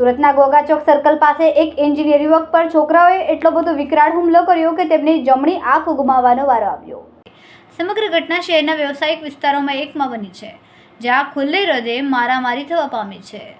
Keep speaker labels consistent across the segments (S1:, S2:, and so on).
S1: સુરતના ગોગા ચોક સર્કલ પાસે એક એન્જિનિયર યુવક પર છોકરાઓએ એટલો બધો વિકરાળ હુમલો કર્યો કે તેમની જમણી આંખ ગુમાવવાનો વારો આવ્યો. સમગ્ર ઘટના શહેરના વ્યવસાયિક વિસ્તારોમાં એકમાં બની છે, જ્યાં ખુલ્લે હૃદય મારામારી થવા પામી છે.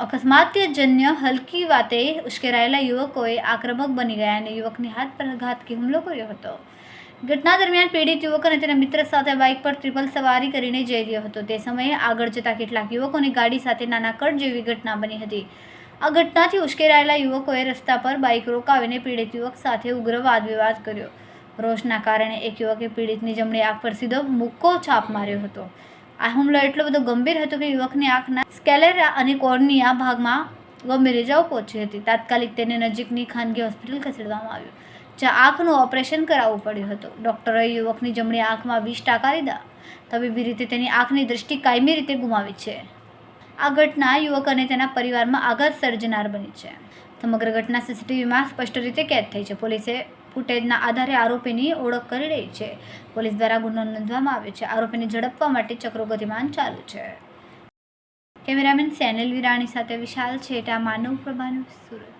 S1: અકસ્માત્યજન્ય હલકી વાતે ઉશ્કેરાયેલા યુવકોએ આક્રમક બની ગયા અને યુવકની હાથ પર ઘાતકી હુમલો કર્યો હતો. ઘટના દરમિયાન પીડિત યુવક અને તેના મિત્ર સાથે બાઇક પર ટ્રિપલ સવારી કરીને જઈ રહ્યો હતો. તે સમયે આગળ જતા કેટલાક યુવકોની ગાડી સાથે નાના કટ જેવી ઘટના બની હતી. આ ઘટનાથી ઉશ્કેરાયેલા યુવકોએ રસ્તા પર બાઇક રોકાવીને પીડિત યુવક સાથે ઉગ્ર વાદ વિવાદ કર્યો. રોષના કારણે એક યુવકે પીડિતની જમણી આંખ પર સીધો મુક્કો છાપ માર્યો હતો. આ હુમલો એટલો બધો ગંભીર હતો કે યુવકની આંખના સ્કેલેરા અને કોર્નિયા ભાગમાં ગંભીર ઇજાઓ પહોંચી હતી. તાત્કાલિક તેને નજીકની ખાનગી હોસ્પિટલ ખસેડવામાં આવ્યું. જ્યાં આંખનું ઓપરેશન કરાવવું પડ્યું હતું. ડૉક્ટરોએ યુવકની જમણી આંખમાં વીસ ટાંકા લીધા. તબીબી રીતે તેની આંખની દૃષ્ટિ કાયમી રીતે ગુમાવી છે. આ ઘટના યુવક અને તેના પરિવારમાં આઘાત સર્જનાર બની છે. સમગ્ર ઘટના સીસીટીવીમાં સ્પષ્ટ રીતે કેદ થઈ છે. પોલીસે ફૂટેજના આધારે આરોપીની ઓળખ કરી રહી છે. પોલીસ દ્વારા ગુનો નોંધવામાં આવ્યો છે. આરોપીને ઝડપવા માટે ચક્રો ગતિમાન ચાલુ છે. કેમેરામેન સેનિલ વિરાણી સાથે વિશાલ છેટા માનવ પ્રભાનું સુરત.